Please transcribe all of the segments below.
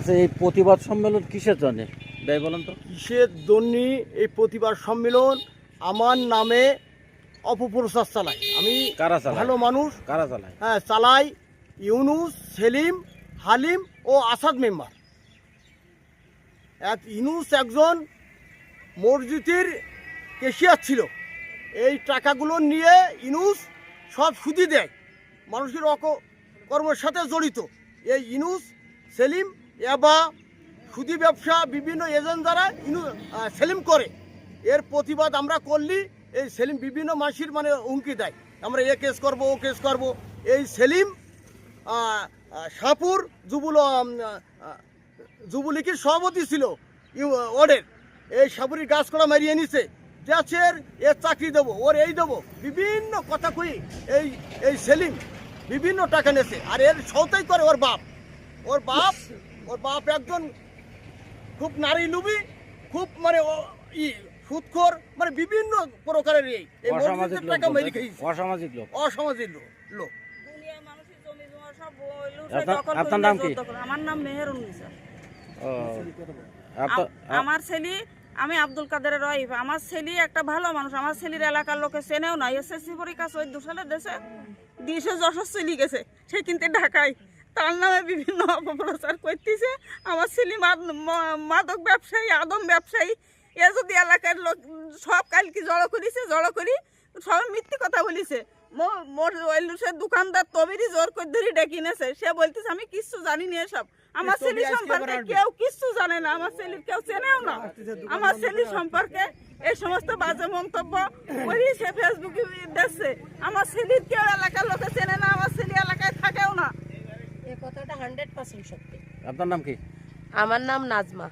আচ্ছা এই প্রতিবাদ সম্মেলন কিসের জন্য? তাই বলেন তো। কিসের জন্যে এই প্রতিবাদ সম্মেলন? আমার নামে অপপ্রচার চালায়। আমি কারা চালায়? ভালো মানুষ। কারা চালায়? হ্যাঁ চালাই ইউনুস সেলিম হালিম ও আসাদ মেম্বার। এক ইউনুস একজন মসজিদের কেশিয়ার ছিল। এই টাকাগুলো নিয়ে ইনুস সব সুদি দেয়। মানুষের অক কর্মের সাথে জড়িত। এই ইনুস সেলিম এবা সুদি ব্যবসা বিভিন্ন এজেন্ট দ্বারা সেলিম করে। এর প্রতিবাদ আমরা করলি, এই সেলিম বিভিন্ন মাসির মানে হুমকি দেয়। আমরা এ কেস করব, ও কেস করব। এই সেলিম সাপুর যুবল যুবলীগের সভাপতি ছিল ওদের। এই সাপুরি গাছ করা মারিয়ে নিছে। যাচ্ছের এর চাকরি দেবো, ওর এই দেবো। বিভিন্ন কথা কই এই এই সেলিম বিভিন্ন টাকা নেছে। আর এর সৌতাই করে ওর বাপ। ওর বাপ ওর বাপ একজন খুব নারী লুবি খুব মানে ও- ই সুৎখোর মানে বিভিন্ন প্রকারের এই। অসামাজিক লোক অসামাজিক লোক। অসামাজিক লোক। আপনার- নাম কি? আমার নাম আমার ছেলে আমি আব্দুল কাদের রহিফ আমার ছেলে একটা ভালো মানুষ। আমার ছেলের এলাকার লোকে চেনেও না। এসএসসি পরীক্ষা চোদ্দ সালে দেশে দিশে যশোর চলে গেছে সে কিন্তু ঢাকায়। তার নামে বিভিন্ন অপপ্রচার করতেছে। আমার ছেলে মাদক ব্যবসায়ী আদম ব্যবসায়ী এ যদি এলাকার লোক সব কালকে জড়ো করিছে জড়ো করি সবাই মিথ্যে কথা বলিছে। মোর লুসের দোকানদার তবিরই জোর করে ধরে ডেকে এনেছে। সে বলতেছে আমি কিচ্ছু জানি না এসব। আমার ছেলে সম্পর্কে কেউ কিচ্ছু জানে না। আমার ছেলের কেউ চেনেও না। আমার ছেলে সম্পর্কে এই সমস্ত বাজে মন্তব্য করি সে ফেসবুকে দেখছে আমার ছেলের কেউ এলাকার লোকে চেনে না আমার ছেলে এলাকায় থাকেও না এ কথাটা পার্সেন্ট সত্যি আপনার নাম কি? আমার নাম নাজমা।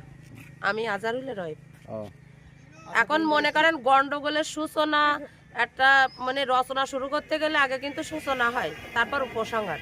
আমি আজারুলের রয়েব এখন মনে করেন গন্ডগোলের সূচনা একটা মানে রচনা শুরু করতে গেলে আগে কিন্তু সূচনা হয় তারপর উপসংহার।